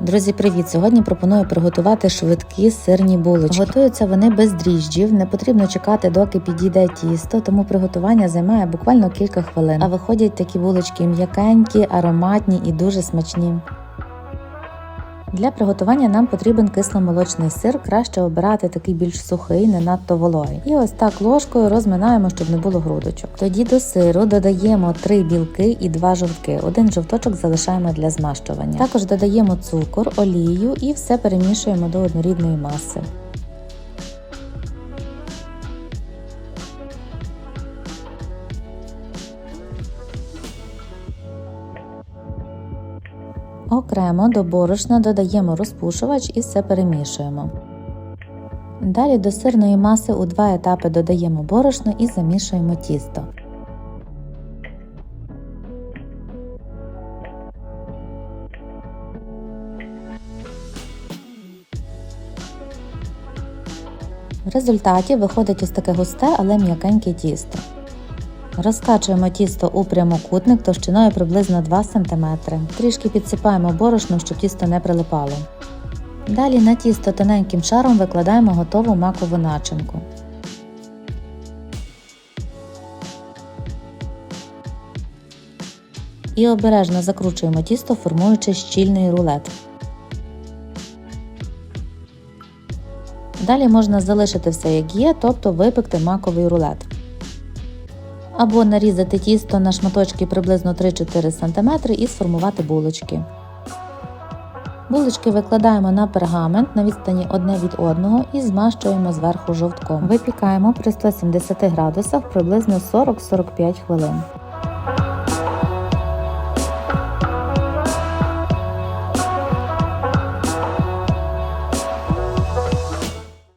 Друзі, привіт! Сьогодні пропоную приготувати швидкі сирні булочки. Готуються вони без дріжджів, не потрібно чекати, доки підійде тісто, тому приготування займає буквально кілька хвилин. А виходять такі булочки м'якенькі, ароматні і дуже смачні. Для приготування нам потрібен кисломолочний сир, краще обирати такий більш сухий, не надто вологий. І ось так ложкою розминаємо, щоб не було грудочок. Тоді до сиру додаємо 3 білки і 2 жовтки. Один жовточок залишаємо для змащування. Також додаємо цукор, олію і все перемішуємо до однорідної маси. Окремо до борошна додаємо розпушувач і все перемішуємо. Далі до сирної маси у два етапи додаємо борошно і замішуємо тісто. В результаті виходить ось таке густе, але м'якеньке тісто. Розкачуємо тісто у прямокутник товщиною приблизно 2 см. Трішки підсипаємо борошном, щоб тісто не прилипало. Далі на тісто тоненьким шаром викладаємо готову макову начинку. І обережно закручуємо тісто, формуючи щільний рулет. Далі можна залишити все як є, тобто випекти маковий рулет або нарізати тісто на шматочки приблизно 3-4 см і сформувати булочки. Булочки викладаємо на пергамент на відстані одне від одного і змащуємо зверху жовтком. Випікаємо при 170 градусах приблизно 40-45 хвилин.